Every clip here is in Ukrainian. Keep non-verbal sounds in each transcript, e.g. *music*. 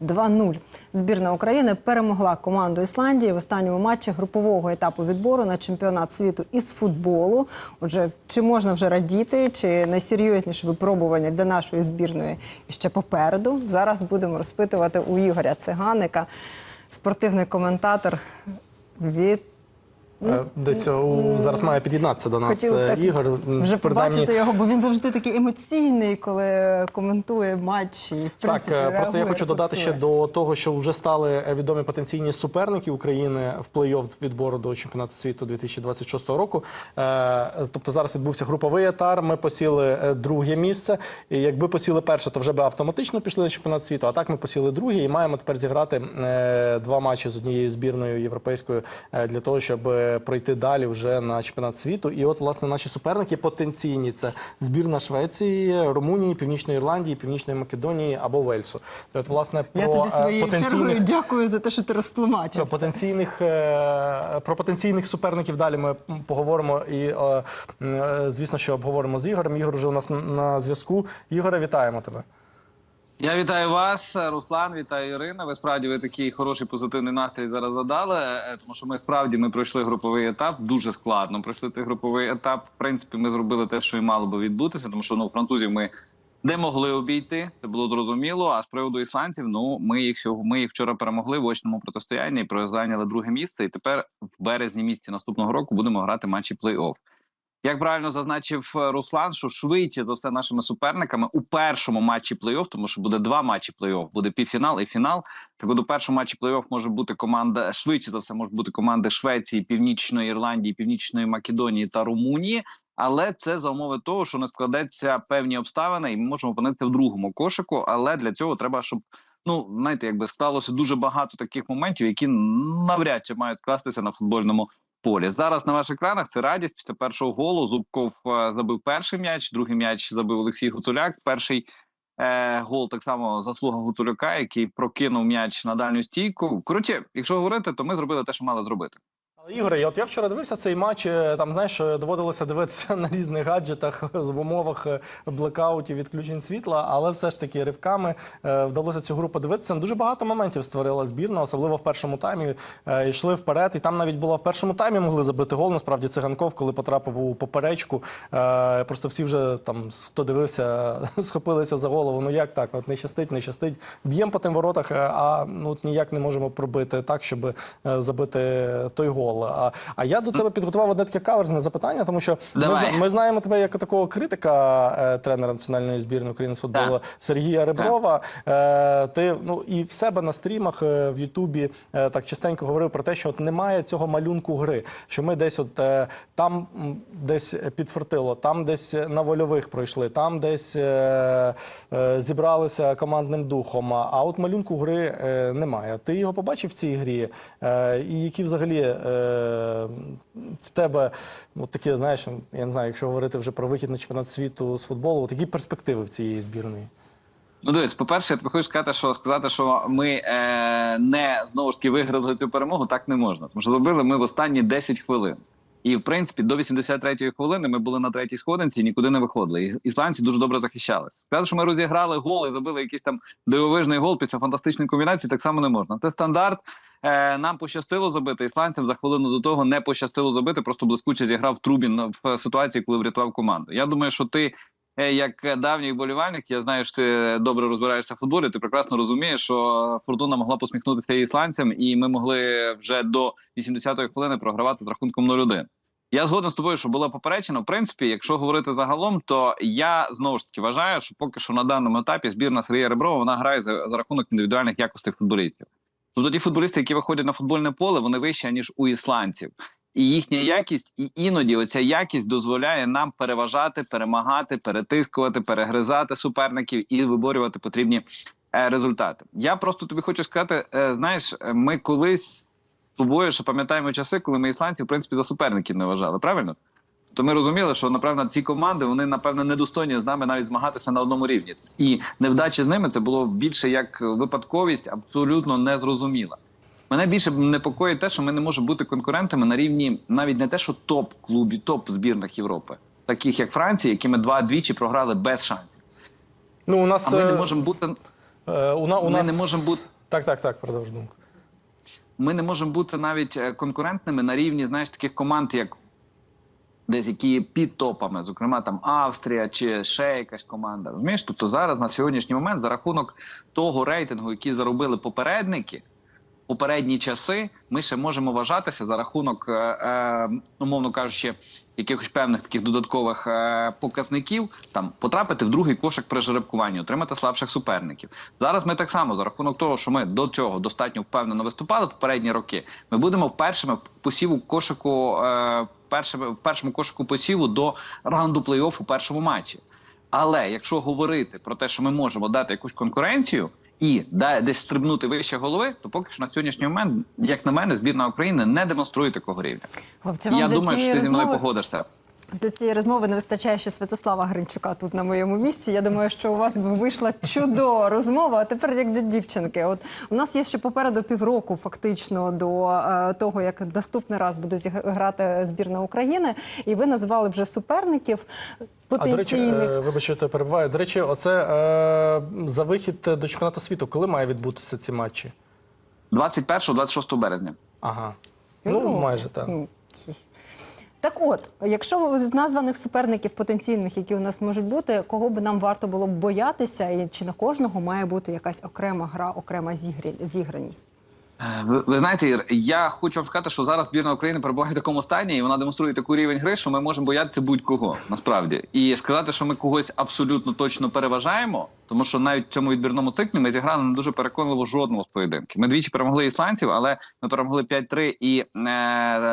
2-0. Збірна України перемогла команду Ісландії в останньому матчі групового етапу відбору на чемпіонат світу із футболу. Отже, чи можна вже радіти, чи найсерйозніше випробування для нашої збірної ще попереду? Зараз будемо розпитувати у Ігоря Циганика, спортивний коментатор від Десь у зараз має під'єднатися до нас е, так Ігор. Вже побачити його, бо він завжди такий емоційний, коли коментує матчі. В принципі, Так, е, просто я хочу додати ще до того, що вже стали е, відомі потенційні суперники України в плей-офф відбору до чемпіонату світу 2026 року. Е, Тобто зараз відбувся груповий етап. Ми посіли е, друге місце. І якби посіли перше, то вже би автоматично пішли на чемпіонат світу. А так ми посіли друге і маємо тепер зіграти е, два матчі з однією збірною європейською е, для того, щоб е, пройти далі вже на чемпіонат світу. І от власне наші суперники потенційні це збірна Швеції, Румунії, Північної Ірландії, Північної Македонії або Вельсу. От, власне про Я тобі е, своєю чергою дякую за те, що ти розтлумачив. це. потенційних е, про потенційних суперників далі ми поговоримо і е, звісно, що обговоримо з Ігорем. Ігор вже у нас на- на зв'язку. Ігоре, вітаємо тебе. Я вітаю вас, Руслан, вітаю Ірина. Ви справді ви такий хороший позитивний настрій зараз задали. е, Тому що ми справді ми пройшли груповий етап. Дуже складно пройшли цей груповий етап. В принципі, ми зробили те, що і мало би відбутися, тому що ну французів ми не могли обійти. Це було зрозуміло. А з приводу ісландців, ну ми їх ми їх вчора перемогли в очному протистоянні і зайняли друге місце. І тепер в березні місяці наступного року будемо грати матчі плей-офф. Як правильно зазначив е, Руслан, що швидше за все нашими суперниками у першому матчі плей-офф, тому що буде два матчі плей-офф, буде півфінал і фінал. Так от у першому матчі плей-офф може бути команда швидше за все може бути команди Швеції, Північної Ірландії, Північної Македонії та Румунії. Але це за умови того, що не складеться певні обставини, і ми можемо опинитися в другому кошику. Але для цього треба, щоб ну знаєте, якби сталося дуже багато таких моментів, які навряд чи мають скластися на футбольному полі. Зараз на ваших екранах це радість. Після першого голу Зубков е, забив перший м'яч, другий м'яч забив Олексій Гуцуляк. Перший е, гол так само заслуга Гуцуляка, який прокинув м'яч на дальню стійку. Коротше, якщо говорити, то ми зробили те, що мали зробити. Ігоре, от я вчора дивився цей матч. е, Там знаєш, е, доводилося дивитися *laughs* на різних гаджетах в умовах е, блекаутів, відключень світла, але все ж таки ривками вдалося цю гру подивитися. Дуже багато моментів створила збірна, особливо в першому таймі. Йшли вперед, і там навіть була в першому таймі могли забити гол. Насправді циганков, коли потрапив у поперечку. Просто всі вже там хто дивився, *laughs* схопилися за голову. Ну як так? От не щастить, не щастить. Б'ємо по тим воротах, а ну от ніяк не можемо пробити так, щоб забити той гол. А, а я до тебе підготував одне таке каверзне запитання, тому що ми, Давай. ми знаємо тебе як такого критика е, тренера національної збірної України з футболу. Сергія Реброва. Е, ти ну і в себе на стрімах е, в Ютубі е, так частенько говорив про те, що от немає цього малюнку гри. Що ми десь от е, там десь підфартило, там десь на вольових пройшли, там десь е, е, зібралися командним духом. А а от малюнку гри е, немає. Ти його побачив в цій грі? Е, і які взагалі е, в тебе от такі, знаєш, я не знаю, якщо говорити вже про вихід на чемпіонат світу з футболу, от які перспективи в цієї збірної? Ну, дивись, по-перше, я хочу сказати, що сказати, що ми е, не знову ж таки виграли цю перемогу, так не можна. Тому що робили ми в останні 10 хвилин. І в принципі до 83-ї хвилини ми були на третій сходинці і нікуди не виходили. І ісландці дуже добре захищалися. Сказати, що ми розіграли гол і забили якийсь там дивовижний гол після фантастичної комбінації, так само не можна. Це стандарт. Е, нам пощастило забити ісландцям за хвилину до того не пощастило забити. Просто блискуче зіграв Трубін в ситуації, коли врятував команду. Я думаю, що ти як давній вболівальник, я знаю, що ти добре розбираєшся в футболі. Ти прекрасно розумієш, що фортуна могла посміхнутися ісландцям, і ми могли вже до 80-ї хвилини програвати з рахунком 0-1. Я згоден з тобою, що було попереджено. В принципі, якщо говорити загалом, то я знову ж таки вважаю, що поки що на даному етапі збірна Сергія Реброва вона грає за, за рахунок індивідуальних якостей футболістів. Тобто ті футболісти, які виходять на футбольне поле, вони вищі ніж у ісландців. І їхня якість, і іноді оця якість дозволяє нам переважати, перемагати, перетискувати, перегризати суперників і виборювати потрібні е, результати. Я просто тобі хочу сказати: е, знаєш, ми колись тобою ще пам'ятаємо часи, коли ми ісландців, в принципі, за суперників не вважали, правильно? То ми розуміли, що напевно ці команди вони напевно недостойні з нами навіть змагатися на одному рівні, і невдачі з ними це було більше як випадковість, абсолютно незрозуміла. Мене більше непокоїть те, що ми не можемо бути конкурентами на рівні навіть не те, що топ клубів, топ збірних Європи, таких як Франція, які ми два двічі програли без шансів. Ну, у нас А ми не е, можемо бути. Е, у, у Ми нас... не можемо бути- Так, так, так, продовж думку. ми не можемо бути навіть е, конкурентними на рівні знаєш таких команд, як десь які під топами, зокрема там Австрія чи ще якась команда. Розумієш? Тобто зараз на сьогоднішній момент за рахунок того рейтингу, який заробили попередники. Попередні часи ми ще можемо вважатися за рахунок, е, е, умовно кажучи, якихось певних таких додаткових е, показників, там потрапити в другий кошик при жеребкуванні, отримати слабших суперників. Зараз ми так само за рахунок того, що ми до цього достатньо впевнено виступали попередні роки. Ми будемо першими посіву кошику, першими в першому кошику посіву до раунду плей-офф у першому матчі. Але якщо говорити про те, що ми можемо дати якусь конкуренцію і десь стрибнути вище голови, то поки що на сьогоднішній момент, як на мене, збірна України не демонструє такого рівня. Хлопці, вам Я думаю, що ти зі мною погодишся. Для цієї розмови не вистачає ще Святослава Гринчука тут на моєму місці. Я думаю, що у вас би вийшла чудова розмова. А тепер як для дівчинки. От у нас є ще попереду півроку, фактично, до е, того, як наступний раз буде грати збірна України. І ви називали вже суперників А до речі, потенційних. е, вибач, я перебуваю. До речі, оце е, за вихід до чемпіонату світу. Коли має відбутися ці матчі? 21-26 березня. Ага. Півроку. Ну, майже так. Ну. Так от, якщо з названих суперників потенційних, які у нас можуть бути, кого б нам варто було б боятися, і чи на кожного має бути якась окрема гра, окрема зіграність? Е, Ви, ви знаєте, я хочу вам сказати, що зараз збірна України перебуває в такому стані, і вона демонструє таку рівень гри, що ми можемо боятися будь-кого насправді. І сказати, що ми когось абсолютно точно переважаємо, тому що навіть в цьому відбірному циклі ми зіграли не дуже переконливо жодного з поєдинків. Ми двічі перемогли ісландців, але ми перемогли 5-3 і е,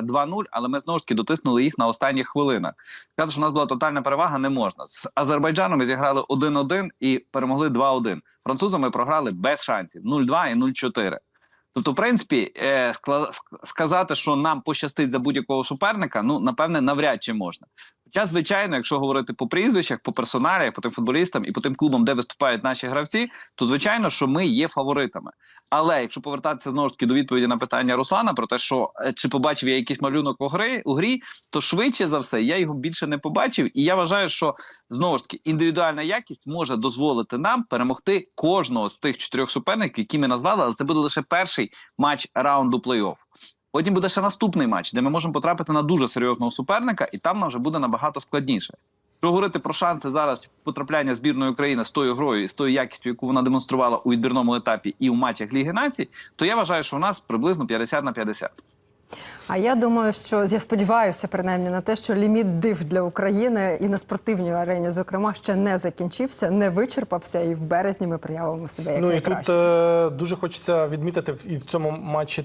2-0, але ми знову ж таки дотиснули їх на останніх хвилинах. Сказати, що у нас була тотальна перевага, не можна. З Азербайджаном ми зіграли 1-1 і перемогли 2-1. Французам ми програли без шансів 0-2 і 0-4. Тобто, в принципі, е, сказати, що нам пощастить за будь-якого суперника, ну напевне, навряд чи можна. Хоча, звичайно, якщо говорити по прізвищах, по персоналіях, по тим футболістам і по тим клубам, де виступають наші гравці, то звичайно, що ми є фаворитами. Але якщо повертатися знову ж таки до відповіді на питання Руслана про те, що е, чи побачив я якийсь малюнок у гри у грі, то швидше за все я його більше не побачив. І я вважаю, що знову ж таки індивідуальна якість може дозволити нам перемогти кожного з тих чотирьох суперників, які ми назвали, але це буде лише перший матч раунду плей-офф. Потім буде ще наступний матч, де ми можемо потрапити на дуже серйозного суперника, і там нам вже буде набагато складніше. Якщо говорити про шанси зараз потрапляння збірної України з тою грою і з тою якістю, яку вона демонструвала у відбірному етапі і у матчах Ліги Націй, то я вважаю, що у нас приблизно 50 на 50. А я думаю, що я сподіваюся принаймні на те, що ліміт див для України і на спортивній арені, зокрема, ще не закінчився, не вичерпався, і в березні ми проявимо себе як Ну і тут е, дуже хочеться відмітити і в цьому матчі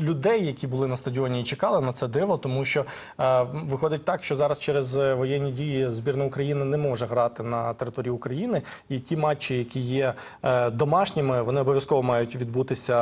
людей, які були на стадіоні і чекали на це диво, тому що е, виходить так, що зараз через е, воєнні дії збірна України не може грати на території України. І ті матчі, які є е, домашніми, вони обов'язково мають відбутися.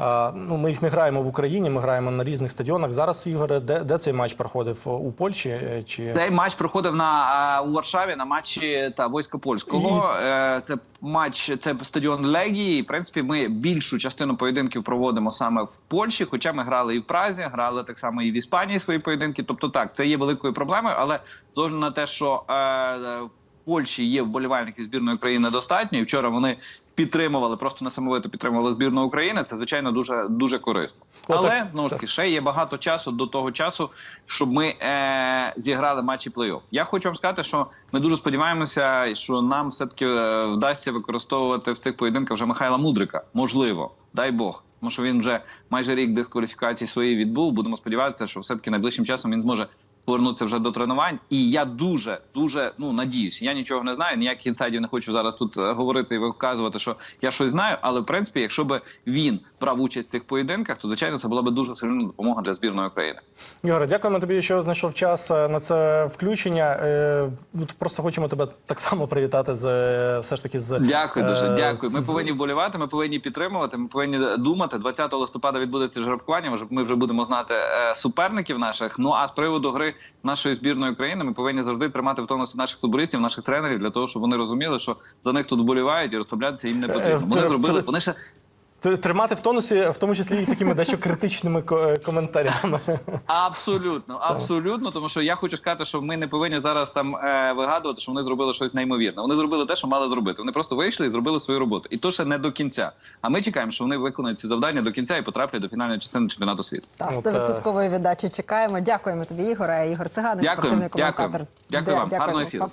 Е, ну, ми їх не граємо в Україні, ми граємо на різних стадіонах. Зараз ігор, де, де цей матч проходив у Польщі е, чи Цей матч проходив на е, у Варшаві на матчі та війська польського. Е, Це матч, це стадіон Легії. І, В принципі, ми більшу частину поєдинків проводимо саме в Польщі. Хоча ми грали і в Празі, грали так само і в Іспанії свої поєдинки. Тобто, так, це є великою проблемою, але з на те, що е, в Польщі є вболівальників збірної країни достатньо, і вчора вони підтримували, просто несамовито підтримували збірну України. Це звичайно дуже дуже корисно. Отак, Але знову ж таки, ще є багато часу до того часу, щоб ми е, зіграли матчі плей-офф. Я хочу вам сказати, що ми дуже сподіваємося, що нам все таки е, вдасться використовувати в цих поєдинках вже Михайла Мудрика. Можливо, дай Бог. Тому що він вже майже рік дискваліфікації своєї відбув. Будемо сподіватися, що все таки найближчим часом він зможе повернутися вже до тренувань. І я дуже дуже ну надіюсь. Я нічого не знаю, ніяких інсайдів не хочу зараз тут е, говорити і виказувати, що я щось знаю. Але в принципі, якщо би він брав участь в цих поєдинках, то звичайно це була би дуже сильна допомога для збірної України. Ігоре, дякуємо тобі, що знайшов час е, на це включення. Е, Просто хочемо тебе так само привітати з е, все ж таки з Дякую дуже. Дякую. Ми повинні вболівати. Ми повинні підтримувати. Ми повинні думати. 20 листопада відбудеться жеребкування. Може, Ми вже будемо знати суперників наших. Ну а з приводу гри нашої збірної країни ми повинні завжди тримати в тонусі наших футболістів, наших тренерів для того, щоб вони розуміли, що за них тут вболівають і розслаблятися їм не потрібно. Вони зробили. Вони ще тримати в тонусі, в тому числі і такими дещо критичними е, коментарями. Абсолютно, абсолютно, тому що я хочу сказати, що ми не повинні зараз там е, вигадувати, що вони зробили щось неймовірне. Вони зробили те, що мали зробити. Вони просто вийшли і зробили свою роботу. І то ще не до кінця. А ми чекаємо, що вони виконають ці завдання до кінця і потраплять до фінальної частини чемпіонату світу. Та е, 100% віддачі чекаємо. Дякуємо тобі, Ігоре. Ігор Циганик, спортивний коментатор. дякуємо. Дякую вам. Дякуємо. Гарного ефіру.